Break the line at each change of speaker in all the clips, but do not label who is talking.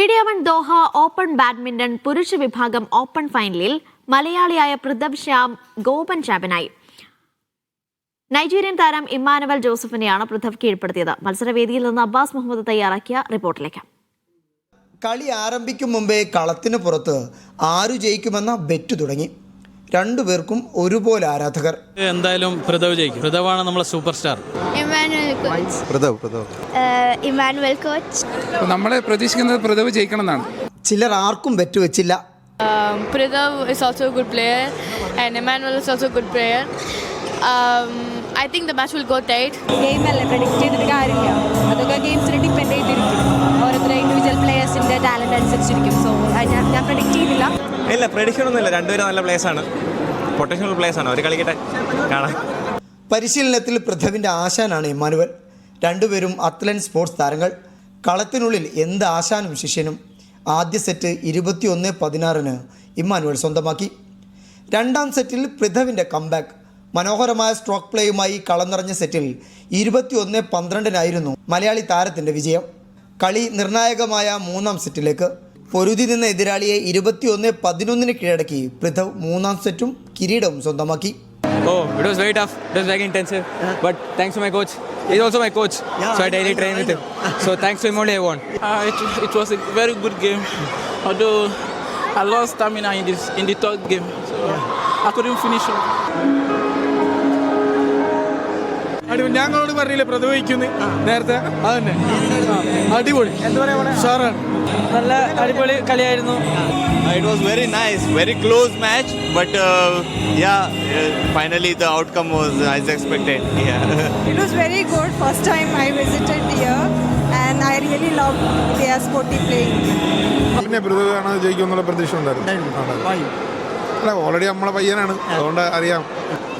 Media one Doha open badminton പുരുഷ വിഭാഗം open ഫൈനലിൽ മലയാളിയായ പൃഥബ് ശ്യാം ഗോപൻ ചാമ്പ്യനായി നൈജീരിയൻ താരം ഇമ്മാനുവൽ ജോസഫിനെയാണ് പൃഥബ് കീഴ്പ്പെടുത്തിയത്. മത്സരവേദിയിൽ നിന്ന് അബ്ബാസ് മുഹമ്മദ് തയ്യാറാക്കിയ റിപ്പോർട്ടിലേക്ക്.
കളി ആരംഭിക്കും മുമ്പേ കളത്തിന് പുറത്ത് ആരു ജയിക്കുമെന്ന ബെറ്റ് തുടങ്ങി. രണ്ടുപേർക്കും ഒരുപോലെ ആരാധകർ.
എന്തായാലും പ്രതവ് ജയിക്കും. പ്രതവാണ് നമ്മളെ സൂപ്പർ സ്റ്റാർ
ഇമാനുവൽ കോച്ച്.
നമ്മളെ പ്രതീക്ഷിക്കുന്നത് പ്രതവ് ജയിക്കണം എന്നാണ്
ചിലർ ആർക്കും ബെറ്റ് വെച്ചില്ല
Um, Pritham is also a good player, and Emmanuel is also a good player. Um, I think the match will go tight.
Game അല്ലേ പ്രഡിക്റ്റ് ചെയ്തിട്ട് കാര്യമില്ല. അതൊക്കെ ഗെയിംസിന് ഡിപ്പെൻഡ് ചെയ്തിരിക്കും.
പ്രഡിക്ഷൻ ഒന്നുമില്ല രണ്ടുപേരും നല്ല പ്ലേസ് ആണ്. പൊട്ടൻഷ്യൽ പ്ലേസ് ആണ്. അവർ കളിക്കട്ടെ. കാണാം.
പരിശീലനത്തിൽ പൃഥവിന്റെ ആശാനാണ് ഇമ്മാനുവൽ. രണ്ടുപേരും അത്ലൻ സ്പോർട്സ് താരങ്ങൾ. കളത്തിനുള്ളിൽ എന്ത് ആശാനും ശിഷ്യനും. ആദ്യ സെറ്റ് ഇരുപത്തിയൊന്ന് പതിനാറിന് ഇമ്മാനുവൽ സ്വന്തമാക്കി. രണ്ടാം സെറ്റിൽ പൃഥവിന്റെ കംബാക്ക് മനോഹരമായ സ്ട്രോക്ക് പ്ലേയുമായി കളം നിറഞ്ഞ സെറ്റിൽ ഇരുപത്തിയൊന്ന് പന്ത്രണ്ടിനായിരുന്നു മലയാളി താരത്തിന്റെ വിജയം. കളി നിർണായകമായ മൂന്നാം സെറ്റിലേക്ക് പൊരുതി നിന്ന എതിരാളിയെ ഇരുപത്തിയൊന്ന് പതിനൊന്നിന് കീഴടക്കി പൃഥവ് മൂന്നാം സെറ്റും കിരീടവും സ്വന്തമാക്കി
Oh, it was very tough. It was very intensive. But thanks to my coach. He's also my coach. Yeah, so I daily train with him. So thanks to him only I won.
Uh, it, it was a very good game, although I lost stamina in, this, in the third game. So yeah. I couldn't finish up.
അടിപൊളി. ഞങ്ങളോട് പറഞ്ഞില്ലേ പ്രതിഭവിക്കുന്നു നേരത്തെ അതന്നെ. അടിപൊളി. സാറാണ്.
നല്ല അടിപൊളി കളിയായിരുന്നു.
It was very nice very close match but yeah finally the outcome was as expected
it was very good first time I visited here and I really love their sporty playing
പിന്നെ പ്രതാപാണ് ജയിക്കുമെന്നുള്ള പ്രതീക്ഷ ഉണ്ടായിരുന്നു. അല്ല already നമ്മളെ പയ്യനാണ്. അതുകൊണ്ട് അറിയാം.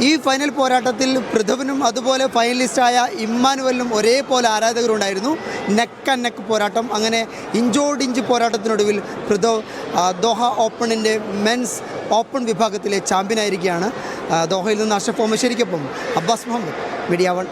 ഈ ഫൈനൽ പോരാട്ടത്തിൽ പൃഥുവിനും അതുപോലെ ഫൈനലിസ്റ്റായ ഇമ്മാനുവലിനും ഒരേപോലെ ആരാധകരുണ്ടായിരുന്നു. നെക്ക് ആൻഡ് നെക്ക് പോരാട്ടം. അങ്ങനെ ഇഞ്ചോടിഞ്ച് പോരാട്ടത്തിനൊടുവിൽ പൃഥവ് ദോഹ ഓപ്പണിന്റെ മെൻസ് ഓപ്പൺ വിഭാഗത്തിലെ ചാമ്പ്യനായിരിക്കുകയാണ്. ദോഹയിൽ നിന്ന് അഷഫ് ഓമശ്ശേരിക്കൊപ്പം അബ്ബാസ് മുഹമ്മദ് മീഡിയ വൺ.